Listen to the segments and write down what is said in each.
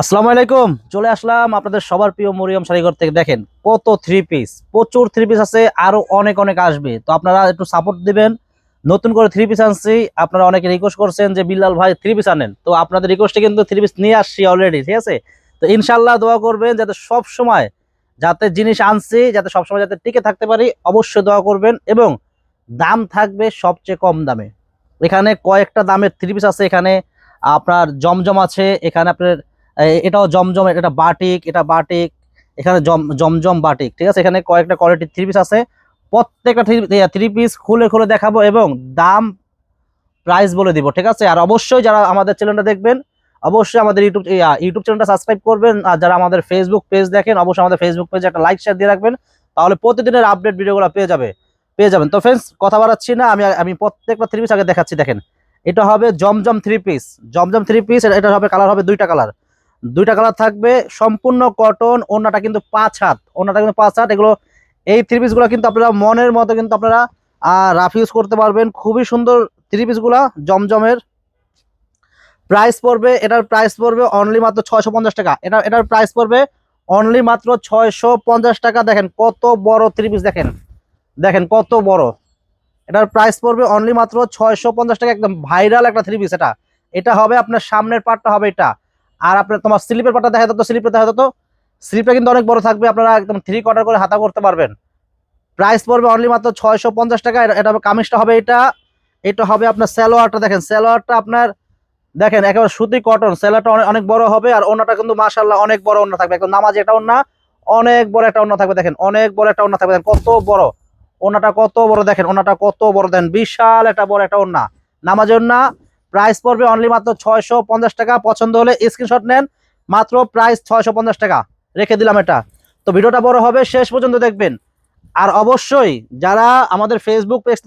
আসসালামু আলাইকুম, চলে আসলাম আপনাদের সবার প্রিয় মরিয়ম শাড়িঘর থেকে। দেখেন কত থ্রি পিস প্রচুর থ্রি পিস আছে, আরও অনেক অনেক আসবে। তো আপনারা একটু সাপোর্ট দিবেন। নতুন করে থ্রি পিস আনছি, আপনারা অনেকে রিকোয়েস্ট করছেন যে, বিল্লাল ভাই থ্রি পিস আনেন। তো আপনাদের রিকোয়েস্টে কিন্তু থ্রি পিস নিয়ে আসছি অলরেডি ঠিক আছে? তো ইনশাল্লাহ দোয়া করবেন যাতে সব সময় যাতে জিনিস আনছি, যাতে সবসময় যাতে টিকে থাকতে পারি, অবশ্যই দোয়া করবেন এবং দাম থাকবে সবচেয়ে কম দামে। এখানে কয়েকটা দামের থ্রি পিস আছে, এখানে আপনার জমজম আছে, এখানে আপনার এটাও জমজম, এটা বাটিক এটা বাটিক, এখানে জম, জমজম বাটিক, ঠিক আছে? এখানে কয়েকটা কোয়ালিটির থ্রি পিস আছে। প্রত্যেকটা থ্রি পিস খুলে খুলে দেখাবো এবং দাম প্রাইস বলে দিব, ঠিক আছে? আর অবশ্যই যারা আমাদের চ্যানেলটা দেখবেন, অবশ্যই আমাদের ইউটিউব ইউটিউব চ্যানেলটা সাবস্ক্রাইব করবেন। আর যারা আমাদের ফেসবুক পেজ দেখেন, অবশ্যই আমাদের ফেসবুক পেজে একটা লাইক শেয়ার দিয়ে রাখবেন। তাহলে প্রতিদিনের আপডেট ভিডিওগুলো পেয়ে যাবে। পেয়ে যাবেন। তো ফ্রেন্ডস কথা বাড়াচ্ছি না, আমি আমি প্রত্যেকটা থ্রি পিস আগে দেখাচ্ছি, দেখেন। এটা হবে Zamzam three piece Zamzam three piece এটা হবে কালার হবে দুইটা কালার দুইটা কালার থাকবে, সম্পূর্ণ কটন ওনাটা কিন্তু পাঁচ হাত। ওনাটা কিন্তু পাঁচ হাত, এগুলো এই থ্রি পিসগুলো কিন্তু আপনারা মনের মতো কিন্তু আপনারা রাফ ইউজ করতে পারবেন। খুবই সুন্দর থ্রি পিসগুলা জমজমের। প্রাইস পড়বে, এটার প্রাইস পড়বে অনলি মাত্র ছয়শো পঞ্চাশ টাকা। এটা এটার প্রাইস পড়বে অনলি মাত্র ছয়শো পঞ্চাশ টাকা। দেখেন কত বড় থ্রি পিস দেখেন। দেখেন কত বড়। এটার প্রাইস পড়বে অনলি মাত্র ছয়শো পঞ্চাশ টাকা, একদম ভাইরাল একটা থ্রি পিস এটা। এটা হবে আপনার সামনের পার্টটা হবে এটা। আর আপনার তোমার স্লিপের পাটা দেখা যেত স্লিপে দেখা যেত স্লিপটা কিন্তু অনেক বড় থাকবে, আপনারা একদম থ্রি কোয়ার্টার করে হাতা করতে পারবেন। প্রাইস পড়বে অনলি মাত্র ছয়শো পঞ্চাশ টাকা, এটা- এটা কামিজটা হবে এটা। এটা হবে আপনার স্যালোয়ারটা দেখেন স্যালোয়ারটা আপনার দেখেন একেবারে সুতি কটন স্যালোয়ারটা অনেক বড় হবে, আর ওনাটা কিন্তু মাশাল্লাহ অনেক বড় ওনা থাকবে। একদম নামাজ একটা ওনা অনেক বড় একটা ওনা থাকবে, দেখেন অনেক বড় একটা ওনা থাকবে, দেখেন কত বড়। ওনাটা কত বড় দেখেন, ওনাটা কত বড় দেন, বিশাল একটা বড় একটা ওনা নামাজি ওনা প্রাইস পড়বে অনলি মাত্র ছয়শো পঞ্চাশ টাকা, পছন্দ হলে স্ক্রিনশট নেন, মাত্র প্রাইস ছয়শো পঞ্চাশ টাকা। রেখে দিলাম এটা। তো ভিডিওটা বড় হবে, শেষ পর্যন্ত দেখবেন। আর অবশ্যই যারা আমাদের ফেসবুক পেজ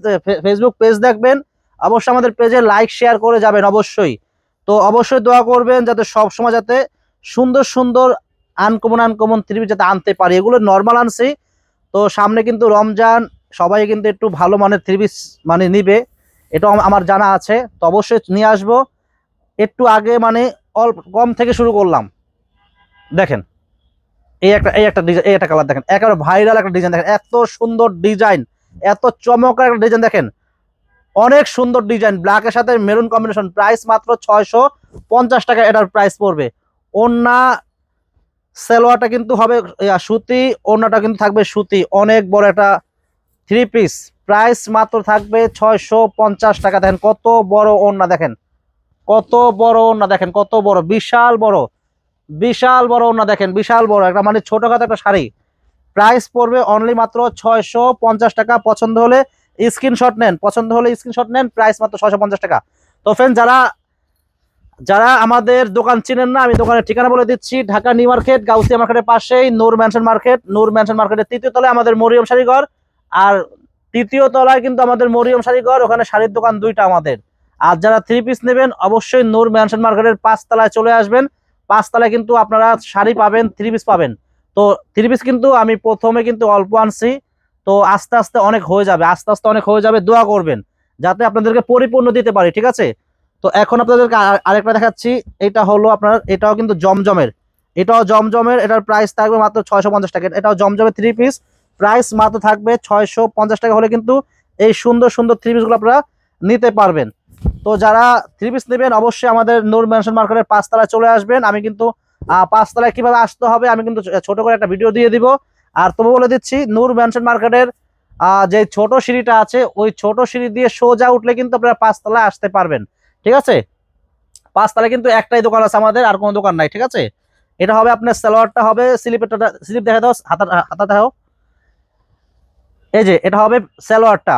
ফেসবুক পেজ দেখবেন, অবশ্যই আমাদের পেজে লাইক শেয়ার করে যাবেন অবশ্যই। তো অবশ্যই দোয়া করবেন যাতে সব সময় যাতে সুন্দর সুন্দর আনকমন আনকমন ত্রিভি যাতে আনতে পারি। এগুলো নর্মাল আনছি। তো সামনে কিন্তু রমজান সবাই কিন্তু একটু ভালো মানের থ্রিপিস মানে নিবে। এটা আমার জানা আছে। তো অবশ্যই নিয়ে আসব। একটু আগে মানে অল্প কম থেকে শুরু করলাম। দেখেন, এই একটা এই একটা ডিজাইন এই একটা কালার দেখেন। একেবারে ভাইরাল একটা ডিজাইন দেখেন। এত সুন্দর ডিজাইন এত চমৎকার একটা ডিজাইন দেখেন। অনেক সুন্দর ডিজাইন ব্ল্যাকের সাথে মেরুন কম্বিনেশন প্রাইস মাত্র ছয়শো পঞ্চাশ টাকা এটার প্রাইস পড়বে। ওন্না সেলোয়ারটা কিন্তু হবে সুতি ওন্নাটা কিন্তু থাকবে সুতি। অনেক বড় একটা থ্রি পিস প্রাইস মাত্র থাকবে ছয়শো পঞ্চাশ টাকা। দেখেন কত বড় ওন্না দেখেন। কত বড় ওন্না দেখেন, কত বড়, বিশাল বড়। বিশাল বড় ওন্না দেখেন, বিশাল বড়। একটা মানে ছোটখাটো একটা শাড়ি। প্রাইস পড়বে অনলি মাত্র ছয়শো পঞ্চাশ টাকা। পছন্দ হলে স্ক্রিনশট নেন। পছন্দ হলে স্ক্রিনশট নেন প্রাইস মাত্র ছয়শো পঞ্চাশ টাকা। তো ফ্রেন্ড যারা যারা আমাদের দোকান চিনেন না, আমি দোকানের ঠিকানা বলে দিচ্ছি। ঢাকা নিউ মার্কেট, গাউসিয়া মার্কেটের পাশেই, Noor mansion market. Noor mansion মার্কেটের তৃতীয় তলায় আমাদের মরিয়ম শাড়িঘর। আর তৃতীয় তলায় কিন্তু আমাদের মরিয়ম শাড়িঘর ওখানে শাড়ির দোকান দুইটা আমাদের। আর যারা থ্রি পিস নেবেন, অবশ্যই নূর ম্যানশন মার্কেটের পাঁচতলায় চলে আসবেন। পাঁচতলায় কিন্তু আপনারা শাড়ি পাবেন থ্রি পিস পাবেন। তো থ্রি পিস কিন্তু আমি প্রথমে কিন্তু অল্প আনছি। তো আস্তে আস্তে অনেক হয়ে যাবে, আস্তে আস্তে অনেক হয়ে যাবে, দোয়া করবেন। যাতে আপনাদেরকে পরিপূর্ণ দিতে পারি, ঠিক আছে? তো এখন আপনাদেরকে আর- আরেকটা দেখাচ্ছি। এটা হলো আপনার, এটাও কিন্তু জমজমের। এটাও জমজমের, এটার প্রাইস থাকবে মাত্র ছয়শো পঞ্চাশ টাকা। এটাও জমজমের থ্রি পিস প্রাইস মাত্র থাকবে ছয়শো পঞ্চাশ টাকা হলে কিন্তু এই সুন্দর সুন্দর থ্রি পিসগুলো আপনারা নিতে পারবেন। তো যারা থ্রি পিস নেবেন, অবশ্যই আমাদের নূর ম্যানশন মার্কেটের পাঁচতলায় চলে আসবেন। আমি কিন্তু পাঁচতলায় কীভাবে আসতে হবে, আমি কিন্তু ছোট করে একটা ভিডিও দিয়ে দিব। আর তবু বলে দিচ্ছি নূর ম্যানশন মার্কেটের যে ছোট সিঁড়িটা আছে, ওই ছোট সিঁড়ি দিয়ে সোজা উঠলে কিন্তু আপনারা পাঁচতলায় আসতে পারবেন। ঠিক আছে? পাঁচতলায় কিন্তু একটাই দোকান আছে আমাদের, আর কোনো দোকান নাই, ঠিক আছে? এটা হবে আপনার সালোয়ারটা হবে, স্লিপেরটা, স্লিপ দেখা দাও, হাতা হাতা দেখাও। এই যে, এটা হবে সালোয়ারটা।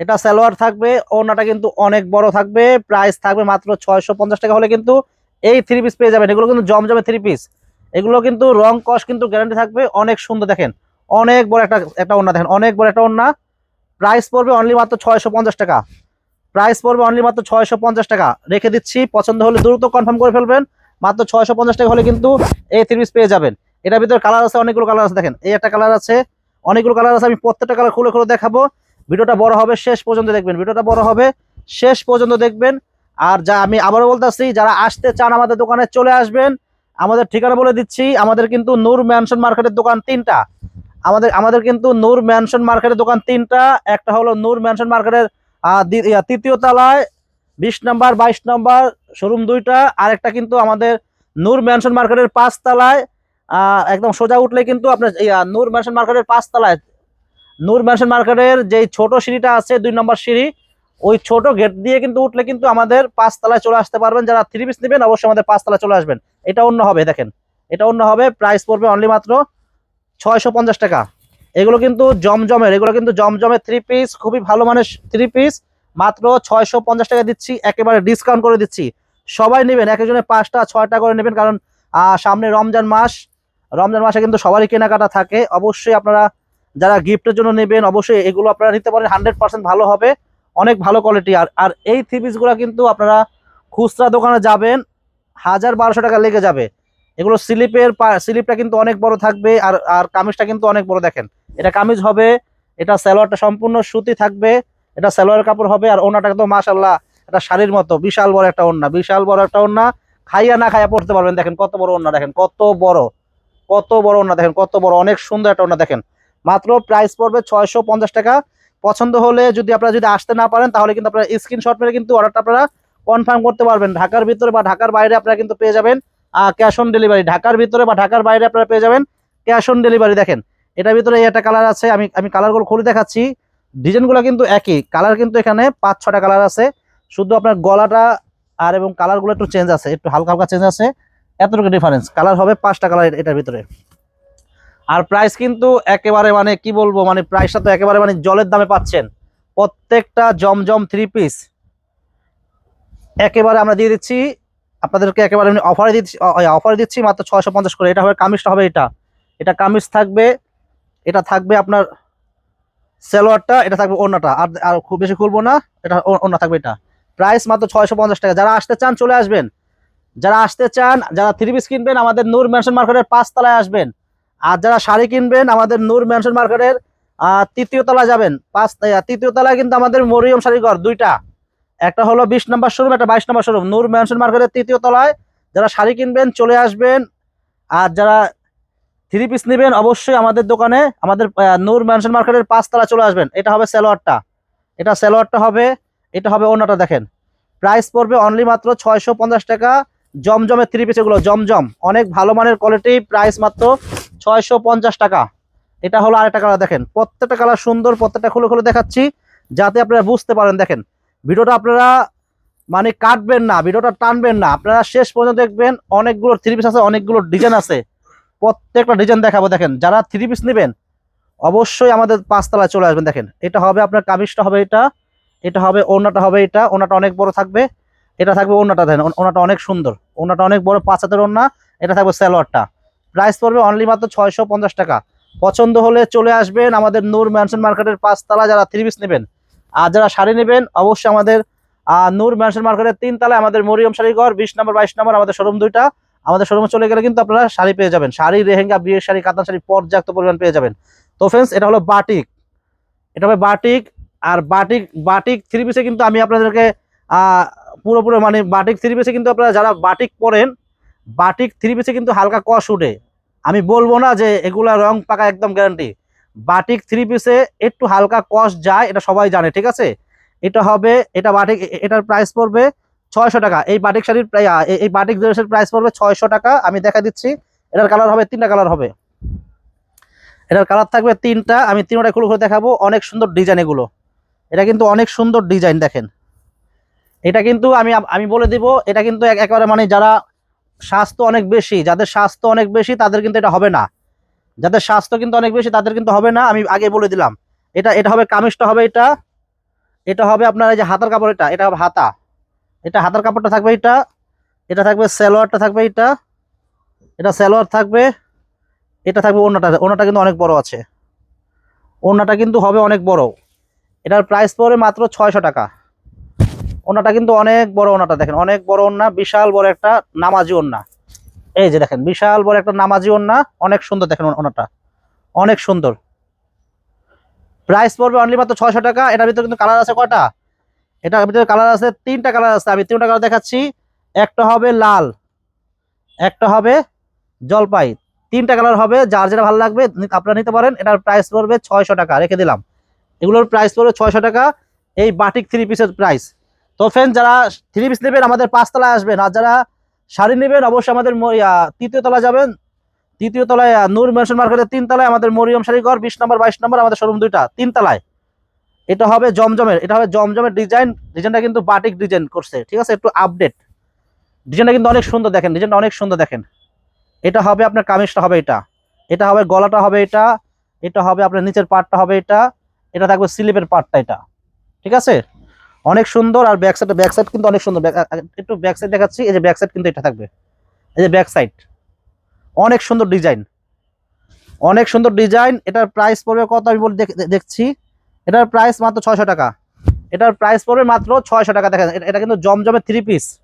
এটা সালোয়ার থাকবে ওনাটা কিন্তু অনেক বড় থাকবে প্রাইস থাকবে মাত্র ছয়শো পঞ্চাশ টাকা হলে কিন্তু এই থ্রি পিস পেয়ে যাবেন। এগুলো কিন্তু জমজমে থ্রি পিস এগুলো কিন্তু রং কস কিন্তু গ্যারান্টি থাকবে, অনেক সুন্দর দেখেন। অনেক বড় একটা একটা ওনা দেখেন, অনেক বড় একটা ওনা প্রাইস পড়বে অনলি মাত্র ছয়শো পঞ্চাশ টাকা। প্রাইস পড়বে অনলি মাত্র ছয়শো পঞ্চাশ টাকা। রেখে দিচ্ছি, পছন্দ হলে দ্রুত কনফার্ম করে ফেলবেন। মাত্র ছয়শো পঞ্চাশ টাকা হলে কিন্তু এই থ্রি পিস পেয়ে যাবেন। এটার ভিতরে কালার আছে, অনেকগুলো কালার আছে দেখেন। এই একটা কালার আছে অনেকগুলো কালার আছে, আমি প্রত্যেকটা কালার খুলে খুলে দেখাবো। ভিডিওটা বড় হবে, শেষ পর্যন্ত দেখবেন। ভিডিওটা বড় হবে, শেষ পর্যন্ত দেখবেন। আর যা আমি আবারও বলতেছি, যারা আসতে চান আমাদের দোকানে চলে আসবেন। আমাদের ঠিকানা বলে দিচ্ছি, আমাদের কিন্তু নূর ম্যানশন মার্কেটের দোকান তিনটা। আমাদের আমাদের কিন্তু নূর ম্যানশন মার্কেটের দোকান তিনটা। একটা হলো নূর ম্যানশন মার্কেটের তৃতীয় তলায়, বিশ নাম্বার, বাইশ নাম্বার, শোরুম দুইটা। আর একটা কিন্তু আমাদের নূর ম্যানশন মার্কেটের পাঁচ তলায়। একদম সোজা উঠলে কিন্তু আপনার নূর ম্যানশন মার্কেটের পাঁচ তলায় নূর ম্যানশন মার্কেটের যে ছোট সিঁড়িটা আছে, দুই নম্বর সিঁড়ি, ওই ছোট গেট দিয়ে কিন্তু উঠলে কিন্তু আমাদের পাঁচতলায় চলে আসতে পারবেন। যারা থ্রি পিস নেবেন, অবশ্যই আমাদের পাঁচতলায় চলে আসবেন। এটা অন্য হবে, দেখেন। এটা অন্য হবে প্রাইস পড়বে অনলি মাত্র ছয়শো পঞ্চাশ টাকা। এগুলো কিন্তু জমজমের, এগুলো কিন্তু জমজমের থ্রি পিস খুবই ভালো মানের থ্রি পিস মাত্র ছয়শো পঞ্চাশ টাকা দিচ্ছি, একেবারে ডিসকাউন্ট করে দিচ্ছি। সবাই নেবেন, এক একজনে পাঁচটা, ছয়টা করে নেবেন, কারণ সামনে রমজান মাস। রমজান মাসে কিন্তু সবারই কেনাকাটা থাকে। অবশ্যই আপনারা যারা গিফটের জন্য নেবেন, অবশ্যই এগুলো আপনারা নিতে পারেন। হান্ড্রেড পার্সেন্ট ভালো হবে। অনেক ভালো কোয়ালিটি আর আর এই থ্রি পিসগুলো কিন্তু আপনারা খুচরা দোকানে যাবেন, হাজার বারোশো টাকা লেগে যাবে। এগুলো স্লিপের স্লিপটা কিন্তু অনেক বড় থাকবে। আর আর কামিজটা কিন্তু অনেক বড় দেখেন। এটা কামিজ হবে, এটা সালোয়ারটা সম্পূর্ণ সুতি থাকবে, এটা সালোয়ার কাপড় হবে, আর ওনাটা তো মাশাল্লাহ এটা শাড়ির মতো। বিশাল বড় একটা ওন্না বিশাল বড় একটা ওন্না খাইয়া না খাইয়া পড়তে পারবেন, দেখেন কত বড় ওন্না দেখেন কত বড়। কত বড় ওন্না দেখেন, কত বড়, অনেক সুন্দর একটা ওন্না দেখেন। মাত্র প্রাইস পড়বে ছয়শো পঞ্চাশ টাকা। পছন্দ হলে যদি আপনারা যদি আসতে না পারেন, তাহলে কিন্তু আপনারা স্ক্রিনশট মেরে কিন্তু অর্ডারটা আপনারা কনফার্ম করতে পারবেন। ঢাকার ভিতরে বা ঢাকার বাইরে আপনারা কিন্তু পেয়ে যাবেন ক্যাশ অন ডেলিভারি ঢাকার ভিতরে বা ঢাকার বাইরে আপনারা পেয়ে যাবেন ক্যাশ অন ডেলিভারি দেখেন। এটার ভিতরে একটা কালার আছে, আমি আমি কালারগুলো খুলে দেখাচ্ছি। ডিজাইনগুলো কিন্তু একই কালার কিন্তু এখানে পাঁচ, ছটা কালার আছে। শুধু আপনার গলাটা আর এবং কালারগুলো একটু চেঞ্জ আছে, একটু হালকা হালকা চেঞ্জ আছে। এতটুকু ডিফারেন্স কালার হবে পাঁচটা কালার এটার ভিতরে। আর প্রাইস কিন্তু একেবারে মানে কি বলব মানে প্রাইসটা তো একেবারে মানে জলের দামে পাচ্ছেন। প্রত্যেকটা জমজম থ্রি পিস একেবারে আমরা দিয়ে দিচ্ছি, আপনাদেরকে একেবারে অফারে দিচ্ছি অফারে দিচ্ছি মাত্র ছয়শো পঞ্চাশ করে। এটা হবে কামিজটা হবে এটা। এটা কামিজ থাকবে, এটা থাকবে আপনার সালোয়ারটা, এটা থাকবে অন্যটা আর আর খুব বেশি খুলবো না, এটা অন্য থাকবে এটা। প্রাইস মাত্র ছয়শো পঞ্চাশ টাকা। যারা আসতে চান চলে আসবেন। যারা আসতে চান, যারা থ্রি পিস কিনবেন, আমাদের নূর ম্যানশন মার্কেটের পাঁচতলায় আসবেন। আর যারা শাড়ি কিনবেন, আমাদের নূর ম্যানশন মার্কেটের তৃতীয় তলায় যাবেন। পাঁচ তৃতীয় তলায় কিন্তু আমাদের মরিয়ম শাড়িঘর দুইটা। একটা হলো বিশ নম্বর শোরুম একটা বাইশ নম্বর শোরুম নূর ম্যানশন মার্কেটের তৃতীয় তলায় যারা শাড়ি কিনবেন, চলে আসবেন। আর যারা থ্রি পিস নেবেন, অবশ্যই আমাদের দোকানে, আমাদের নূর ম্যানশন মার্কেটের পাঁচতলা চলে আসবেন। এটা হবে সালোয়ারটা। এটা সালোয়ারটা হবে, এটা হবে অন্যটা দেখেন। প্রাইস পড়বে অনলি মাত্র ছয়শো পঞ্চাশ টাকা। জমজমের থ্রি পিস এগুলো, জমজম। অনেক ভালো মানের কোয়ালিটি প্রাইস মাত্র ছয়শো পঞ্চাশ টাকা। এটা হলো আরেকটা কালার দেখেন। প্রত্যেকটা কালার সুন্দর, প্রত্যেকটা খুলে খুলে দেখাচ্ছি, যাতে আপনারা বুঝতে পারেন। দেখেন, ভিডিওটা আপনারা মানে কাটবেন না, ভিডিওটা টানবেন না। আপনারা শেষ পর্যন্ত দেখবেন, অনেকগুলো থ্রি পিস আছে, অনেকগুলো ডিজাইন আছে। প্রত্যেকটা ডিজাইন দেখাবো। দেখেন, যারা থ্রি পিস নেবেন, অবশ্যই আমাদের পাঁচতলায় চলে আসবেন। দেখেন, এটা হবে আপনার কামিজটা হবে এটা এটা হবে ওনাটা হবে এটা ওনাটা অনেক বড় থাকবে, এটা থাকবে ওনাটা দেখেন ওনাটা অনেক সুন্দর। ওনাটা অনেক বড়, পাঁচ হাতের ওনা এটা থাকবে সালোয়ারটা। প্রাইস পড়বে অনলি মাত্র ছয়শো পঞ্চাশ টাকা। পছন্দ হলে চলে আসবেন আমাদের নূর ম্যানশন মার্কেটের পাঁচতলা, যারা থ্রি পিস নেবেন। আর যারা শাড়ি নেবেন, অবশ্যই আমাদের নূর ম্যানশন মার্কেটের তিন তলায় আমাদের মরিয়ম শাড়িঘর, বিশ নম্বর, বাইশ নম্বর, আমাদের শোরুম দুইটা। আমাদের শোরুমে চলে গেলে কিন্তু আপনারা শাড়ি পেয়ে যাবেন। শাড়ি রেহেঙ্গা বিয়ের শাড়ি, কাতান শাড়ি পর্যাপ্ত পরিমাণ পেয়ে যাবেন। তো ফ্রেন্ডস এটা হলো বাটিক এটা হবে বাটিক আর বাটিক বাটিক থ্রি পিসে কিন্তু আমি আপনাদেরকে পুরোপুরি মানে বাটিক থ্রি পিসে কিন্তু আপনারা যারা বাটিক পরেন, বাটিক থ্রি পিসে কিন্তু হালকা কষ উঠে আমি বলব না যে এগুলা রং পাকা একদম গ্যারান্টি বাটিক থ্রি পিসে একটু হালকা কষ যায়, এটা সবাই জানে, ঠিক আছে? এটা হবে, এটা বাটিক এটার প্রাইস পড়বে ছয়শো টাকা। এই বাটিক শাড়ির প্রায় এই বাটিক ড্রেসের প্রাইস পড়বে ছয়শো টাকা, আমি দেখা দিচ্ছি। এটার কালার হবে, তিনটা কালার হবে। এটার কালার থাকবে তিনটা, আমি তিনটা খুলে খুলে দেখাবো। অনেক সুন্দর ডিজাইন এগুলো। এটা কিন্তু অনেক সুন্দর ডিজাইন দেখেন। এটা কিন্তু আমি আমি বলে দিব, এটা কিন্তু এক- একেবারে মানে যারা স্বাস্থ্য অনেক বেশি, যাদের স্বাস্থ্য অনেক বেশি, তাদের কিন্তু এটা হবে না। যাদের স্বাস্থ্য কিন্তু অনেক বেশি, তাদের কিন্তু হবে না, আমি আগে বলে দিলাম। এটা এটা হবে কামিজটা হবে এটা এটা হবে আপনার এই যে হাতার কাপড় এটা এটা হবে হাতা। এটা হাতার কাপড়টা থাকবে এটা এটা থাকবে সালোয়ারটা থাকবে এটা এটা সালোয়ার থাকবে, এটা থাকবে ওনাটা ওনাটা কিন্তু অনেক বড় আছে। ওনাটা কিন্তু হবে অনেক বড়। এটার প্রাইস পড়বে মাত্র ছয়শো টাকা। ওনাটা কিন্তু অনেক বড় ওনাটা দেখেন, অনেক বড় ওন্না বিশাল বড় একটা নামাজি ওন্না এই যে দেখেন, বিশাল বড় একটা নামাজি ওন্না অনেক সুন্দর দেখেন ওনাটা, অনেক সুন্দর। প্রাইস পড়বে অনলি মাত্র ছয়শো টাকা, এটার ভিতরে কিন্তু কালার আছে কয়টা? এটার ভিতরে কালার আছে, তিনটা কালার আছে, আমি তিনটা কালার দেখাচ্ছি। একটা হবে লাল, একটা হবে জলপাই, তিনটা কালার হবে, যার যেটা ভালো লাগবে আপনারা নিতে পারেন, এটার প্রাইস পড়বে ছয়শো টাকা, রেখে দিলাম। এগুলোর প্রাইস পড়বে ছয়শো টাকা, এই বাটিক থ্রি পিসের প্রাইস তো ফ্রেন্ড যারা থ্রি পিস নেবেন, আমাদের পাঁচতলায় আসবেন। আর যারা শাড়ি নেবেন, অবশ্যই আমাদের তৃতীয় তলা যাবেন। তৃতীয় তলায় নূর মেনশন মার্কেটের তিন তলায় আমাদের মরিয়ম শাড়িঘর, বিশ নম্বর বাইশ নম্বর আমাদের শোরুম দুইটা, তিন তলায়। এটা হবে জমজমের, এটা হবে জমজমের ডিজাইন ডিজাইনটা কিন্তু বাটিক ডিজাইন করছে, ঠিক আছে? একটু আপডেট ডিজাইনটা কিন্তু অনেক সুন্দর দেখেন ডিজাইনটা অনেক সুন্দর দেখেন। এটা হবে আপনার কামিজটা হবে এটা। এটা হবে গলাটা হবে এটা। এটা হবে আপনার নিচের পার্টটা হবে এটা। এটা থাকবে স্লিপের পার্টটা এটা। ঠিক আছে? অনেক সুন্দর আর ব্যাক সাইড ব্যাক সাইড কিন্তু অনেক সুন্দর। একটু ব্যাক সাইড দেখাচ্ছি, এই যে ব্যাক সাইড কিন্তু এটা থাকবে। এই যে ব্যাক সাইড অনেক সুন্দর ডিজাইন অনেক সুন্দর ডিজাইন এটার প্রাইস পড়বে কত আমি বলে দেখছি। এটার প্রাইস মাত্র ছয়শো টাকা। এটার প্রাইস পড়বে মাত্র ছয়শো টাকা। দেখেন, এটা- কিন্তু জমজমে থ্রি পিস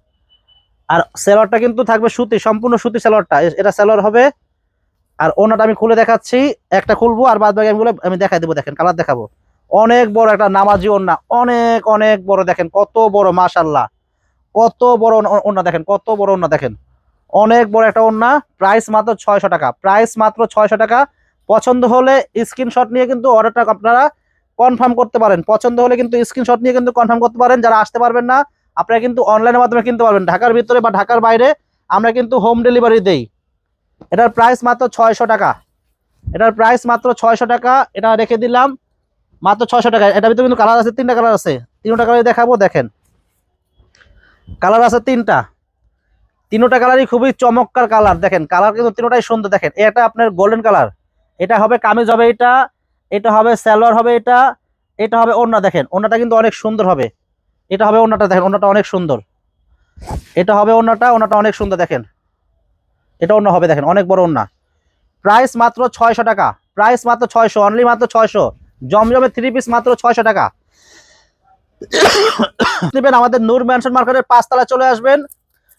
আর সেলরটা কিন্তু থাকবে সুতি, সম্পূর্ণ সুতি সেলরটা। এটা সেলর হবে। আর ওনাটা আমি খুলে দেখাচ্ছি। একটা খুলবো আর বাদ বাকি আমি আমি দেখাই দেবো, দেখেন, কালার দেখাবো। অনেক বড় একটা নামাজি ওন্না অনেক অনেক বড় দেখেন, কত বড় মাশাল্লাহ কত বড় ওন্না দেখেন, কত বড় ওন্না দেখেন। অনেক বড় একটা ওন্না প্রাইস মাত্র ছয়শো টাকা। প্রাইস মাত্র ছয়শো টাকা। পছন্দ হলে স্ক্রিনশট নিয়ে কিন্তু অর্ডারটা আপনারা কনফার্ম করতে পারেন। পছন্দ হলে কিন্তু স্ক্রিনশট নিয়ে কিন্তু কনফার্ম করতে পারেন। যারা আসতে পারবেন না, আপনারা কিন্তু অনলাইনের মাধ্যমে কিনতে পারবেন। ঢাকার ভিতরে বা ঢাকার বাইরে আমরা কিন্তু হোম ডেলিভারি দেই। এটার প্রাইস মাত্র ছয়শো টাকা। এটার প্রাইস মাত্র ছয়শো টাকা। এটা রেখে দিলাম। মাত্র ছয়শো টাকা। এটার ভিতরে কিন্তু কালার আছে, তিনটা কালার আছে। তিনটা কালার দেখাবো, দেখেন। কালার আছে তিনটা। তিনটা কালারই খুবই চমৎকার কালার দেখেন কালার কিন্তু তিনটাই সুন্দর। দেখেন, এটা আপনার গোল্ডেন কালার এটা হবে কামিজ হবে এটা এটা হবে সালোয়ার হবে এটা এটা হবে ওড়না। দেখেন, ওড়নাটা কিন্তু অনেক সুন্দর হবে। এটা হবে ওড়নাটা, দেখেন, ওড়নাটা অনেক সুন্দর। এটা হবে ওড়নাটা ওড়নাটা অনেক সুন্দর, দেখেন। এটা অন্য হবে, দেখেন, অনেক বড় ওড়না। প্রাইস মাত্র ছয়শো টাকা। প্রাইস মাত্র ছয়শো অনলি মাত্র ছয়শো। জমজমে থ্রি পিস মাত্র ছয়শো টাকা। নেবেন আমাদের নূর ম্যানশন মার্কেটের পাঁচতলা চলে আসবেন।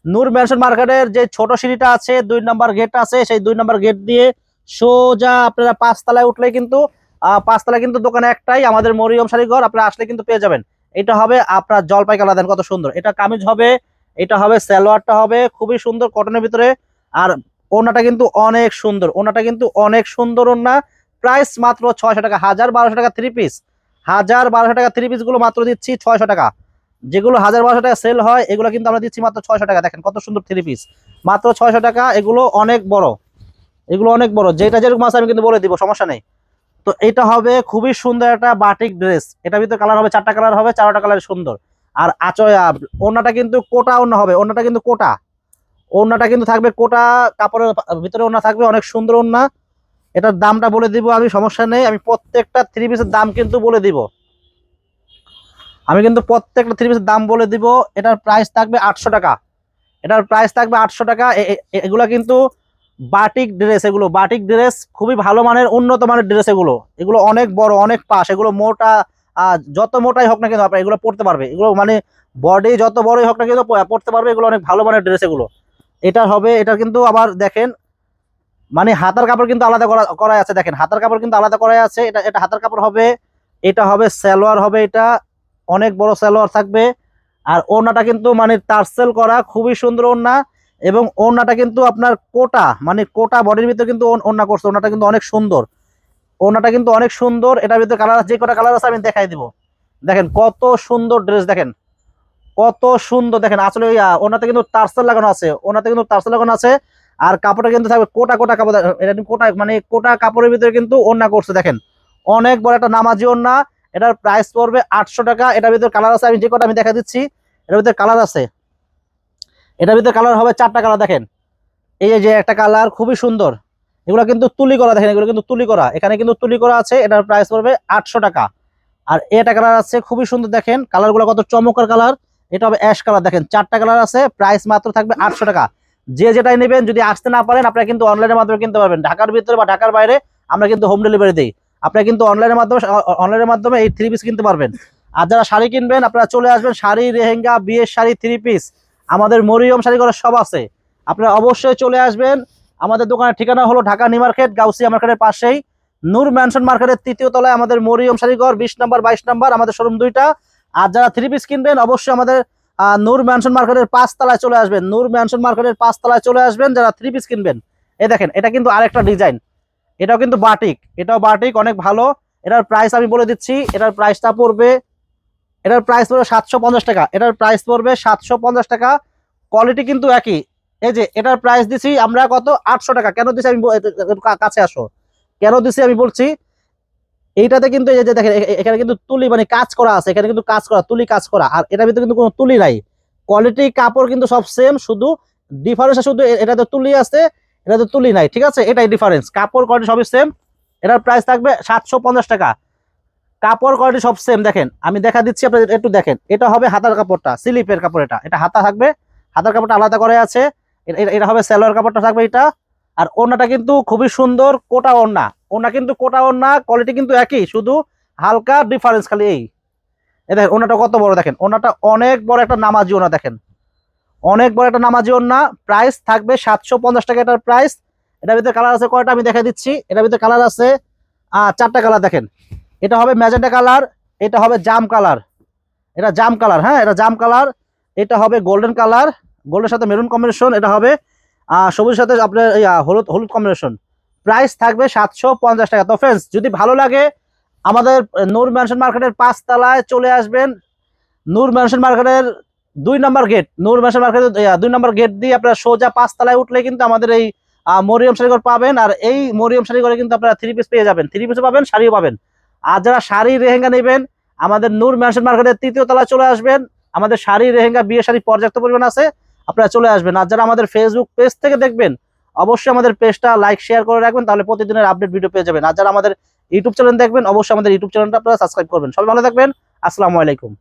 নূর ম্যানশন মার্কেটের যে ছোট সিঁড়িটা আছে, দুই নম্বর গেট আছে, সেই দুই নম্বর গেট দিয়ে সোজা আপনারা পাঁচতলায় উঠলে কিন্তু পাঁচতলা কিন্তু দোকানে একটাই, আমাদের মরিয়ম শাড়ি ঘর আপনারা আসলে কিন্তু পেয়ে যাবেন। এটা হবে আপনার জলপাই কালার দেন কত সুন্দর। এটা কামিজ হবে, এটা হবে সালোয়ারটা হবে, খুবই সুন্দর কটনের ভিতরে। আর ওনাটা কিন্তু অনেক সুন্দর, ওনাটা কিন্তু অনেক সুন্দর ওনা প্রাইস মাত্র ছয়শো টাকা, হাজার বারোশো টাকা থ্রি পিস হাজার বারোশো টাকা থ্রি পিসগুলো মাত্র দিচ্ছি ছয়শো টাকা। যেগুলো হাজার বারোশো টাকা সেল হয়, এগুলো কিন্তু আমরা দিচ্ছি মাত্র ছয়শো টাকা। দেখেন কত সুন্দর থ্রি পিস মাত্র ছয়শো টাকা, এগুলো অনেক বড়। এগুলো অনেক বড়। যেটা যেরকম আছে আমি কিন্তু বলে দিব, সমস্যা নেই। তো এটা হবে খুবই সুন্দর একটা বাটিক ড্রেস এটা ভিতরে কালার হবে, চারটা কালার হবে, চারটা কালার সুন্দর। আর আচয় ওনাটা কিন্তু কোটা ওনা হবে। ওনাটা কিন্তু কোটা। ওড়নাটা কিন্তু থাকবে কোটা, কাপড়ের ভিতরে ওড়না থাকবে, অনেক সুন্দর ওড়না। এটার দামটা বলে দিব, আমি সমস্যা নেই, আমি প্রত্যেকটা থ্রি পিসের দাম কিন্তু বলে দিব। আমি কিন্তু প্রত্যেকটা থ্রি পিসের দাম বলে দিব, এটার প্রাইস থাকবে আটশো টাকা। এটার প্রাইস থাকবে আটশো টাকা এগুলো কিন্তু বাটিক ড্রেস এগুলো বাটিক ড্রেস খুবই ভালো মানের, উন্নত মানের ড্রেস এগুলো। এগুলো অনেক বড়, অনেক পাশ, এগুলো মোটা যত মোটাই হোক না কিন্তু আপনার এগুলো পড়তে পারবে। এগুলো মানে বডি যত বড়ই হোক না কিন্তু পড়তে পারবে, এগুলো অনেক ভালো মানের ড্রেস এগুলো। এটা হবে, এটা কিন্তু আবার দেখেন মানে হাতার কাপড় কিন্তু আলাদা করা করা আছে। দেখেন, হাতার কাপড় কিন্তু আলাদা করা আছে। এটা এটা হাতার কাপড় হবে, এটা হবে সালোয়ার হবে এটা। অনেক বড় সালোয়ার থাকবে। আর ওড়নাটা কিন্তু মানে টার্সেল করা, খুবই সুন্দর ওড়না। এবং ওড়নাটা কিন্তু আপনার কোটা মানে কোটা বডির ভিতরে কিন্তু ওড়- ওড়না করছে। ওড়নাটা কিন্তু অনেক সুন্দর। ওড়নাটা কিন্তু অনেক সুন্দর। এটার ভিতরে কালার আছে, যে কটা কালার আছে আমি দেখাই দিব। দেখেন, কত সুন্দর ড্রেস দেখেন। কত সুন্দর, দেখেন, আসলে ওনাতে কিন্তু তারসেল লাগানো আছে। ওনাতে কিন্তু তারসেল লাগানো আছে। আর কাপড়টা কিন্তু থাকবে কোটা কোটা কাপড়, এটা কোটা মানে কোটা কাপড়ের ভিতরে কিন্তু ওন্না করছে, দেখেন। অনেক বড় একটা নামাজি ওন্না এটার প্রাইস পড়বে আটশো টাকা, এটার ভিতরে কালার আছে, আমি যে কটা আমি দেখা দিচ্ছি, এটার ভিতরে কালার আছে। এটার ভিতরে কালার হবে চারটা কালার দেখেন। এই যে একটা কালার খুবই সুন্দর। এগুলো কিন্তু তুলি করা, দেখেন, এগুলো কিন্তু তুলি করা। এখানে কিন্তু তুলি করা আছে, এটার প্রাইস পড়বে আটশো টাকা। আর এটা কালার আছে, খুবই সুন্দর, দেখেন। কালারগুলো কত চমৎকার কালার এটা হবে অ্যাশ কালার দেখেন। চারটা কালার আছে প্রাইস মাত্র থাকবে আটশো টাকা। যে যেটাই নেবেন, যদি আসতে না পারেন, আপনারা কিন্তু অনলাইনের মাধ্যমে কিনতে পারবেন। ঢাকার ভিতরে বা ঢাকার বাইরে আমরা কিন্তু হোম ডেলিভারি দিই। আপনারা কিন্তু অনলাইনের মাধ্যমে অনলাইনের মাধ্যমে এই থ্রি পিস কিনতে পারবেন। আর যারা শাড়ি কিনবেন, আপনারা চলে আসবেন, শাড়ি রেহেঙ্গা বিয়ের শাড়ি থ্রি পিস আমাদের মরিয়ম শাড়ি করার সব আছে। আপনারা অবশ্যই চলে আসবেন। আমাদের দোকানের ঠিকানা হলো ঢাকা নিউ মার্কেট, গাউসিয়া মার্কেটের পাশেই। নূর ম্যানশন মার্কেটের তৃতীয় তলায় আমাদের মরিয়ম শাড়িঘর, বিশ নাম্বার, বাইশ নাম্বার, আমাদের শোরুম দুইটা। আর যারা থ্রি পিস কিনবেন, অবশ্যই আমাদের নূর ম্যানশন মার্কেটের পাঁচ তলায় চলে আসবেন। নূর ম্যানশন মার্কেটের পাঁচ তলায় চলে আসবেন, যারা থ্রি পিস কিনবেন। এই দেখেন, এটা কিন্তু আরেকটা ডিজাইন এটাও কিন্তু বাটিক এটাও বাটিক অনেক ভালো। এটার প্রাইস আমি বলে দিচ্ছি, এটার প্রাইসটা পড়বে, এটার প্রাইস পড়বে সাতশো পঞ্চাশ টাকা। এটার প্রাইস পড়বে সাতশো পঞ্চাশ টাকা। কোয়ালিটি কিন্তু একই। এই যে, এটার প্রাইস দিছি আমরা কত? আটশো টাকা। কেন দিছি আমি কাছে আসো। কেন দিছি আমি বলছি? এইটাতে কিন্তু এই যে দেখেন এখানে কিন্তু তুলি মানে কাজ করা আছে, এখানে কিন্তু কাজ করা, তুলি কাজ করা, আর এটার ভিতরে কিন্তু কোনো তুলি নাই। কোয়ালিটি কাপড় কিন্তু সব সেম শুধু ডিফারেন্স শুধু এটাতে তুলি আছে, এটাতে তুলি নাই, ঠিক আছে? এটাই ডিফারেন্স কাপড় কোয়ালিটি সবই সেম এটার প্রাইস থাকবে সাতশো পঞ্চাশ টাকা। কাপড় কোয়ালিটি সব সেম দেখেন, আমি দেখা দিচ্ছি আপনাদের, একটু দেখেন, এটা হবে হাতার কাপড়টা স্লিপের কাপড় এটা এটা হাতা থাকবে, হাতার কাপড়টা আলাদা করে আছে এটা হবে সেলোয়ার কাপড়টা থাকবে এটা, আর ওড়নাটা কিন্তু খুবই সুন্দর, কোটা ওড়না। ওড়না কিন্তু কোটা ওড়না কোয়ালিটি কিন্তু একই, শুধু হালকা ডিফারেন্স খালি এই। দেখেন, ওনাটা কত বড় দেখেন, ওনাটা অনেক বড় একটা নামাজি ওনা দেখেন। অনেক বড় একটা নামাজি ওনা প্রাইস থাকবে সাতশো পঞ্চাশ টাকা এটার প্রাইস এটার ভিতরে কালার আছে কয়টা আমি দেখা দিচ্ছি। এটার ভিতরে কালার আছে চারটা কালার দেখেন। এটা হবে ম্যাজেন্টা কালার এটা হবে জাম কালার এটা জাম কালার হ্যাঁ এটা জাম কালার এটা হবে গোল্ডেন কালার গোল্ডের সাথে মেরুন কম্বিনেশন এটা হবে সবুজের সাথে আপনার হলুদ হলুদ কম্বিনেশন প্রাইস থাকবে সাতশো পঞ্চাশ টাকা। তো ফ্রেন্ডস যদি ভালো লাগে, আমাদের নূর ম্যানশন মার্কেটের পাঁচতলায় চলে আসবেন। নূর ম্যানশন মার্কেটের দুই নম্বর গেট নূর ম্যানশন মার্কেটের দুই নম্বর গেট দিয়ে আপনারা সোজা পাঁচতলায় উঠলে কিন্তু আমাদের এই মরিয়ম শাড়িঘর পাবেন। আর এই মরিয়ম শাড়িঘরে কিন্তু আপনারা থ্রি পিস পেয়ে যাবেন। থ্রি পিসও পাবেন, শাড়িও পাবেন। আর যারা শাড়ি, রেহেঙ্গা নেবেন, আমাদের নূর ম্যানশন মার্কেটের তৃতীয় তলায় চলে আসবেন। আমাদের শাড়ি, রেহেঙ্গা, বিয়ে শাড়ি পর্যাপ্ত পরিমাণ আছে, আপনারা চলে আসবেন। আর যারা আমাদের ফেসবুক পেজ থেকে দেখবেন অবশ্যই আমাদের পেজটা লাইক শেয়ার করে রাখবেন, তাহলে প্রতিদিনের আপডেট ভিডিও পেয়ে যাবেন। আর যারা আমাদের ইউটিউব চ্যানেল দেখবেন, অবশ্যই আমাদের ইউটিউব চ্যানেলটা আপনারা সাবস্ক্রাইব করবেন। সবাই ভালো থাকবেন। আসসালামু আলাইকুম।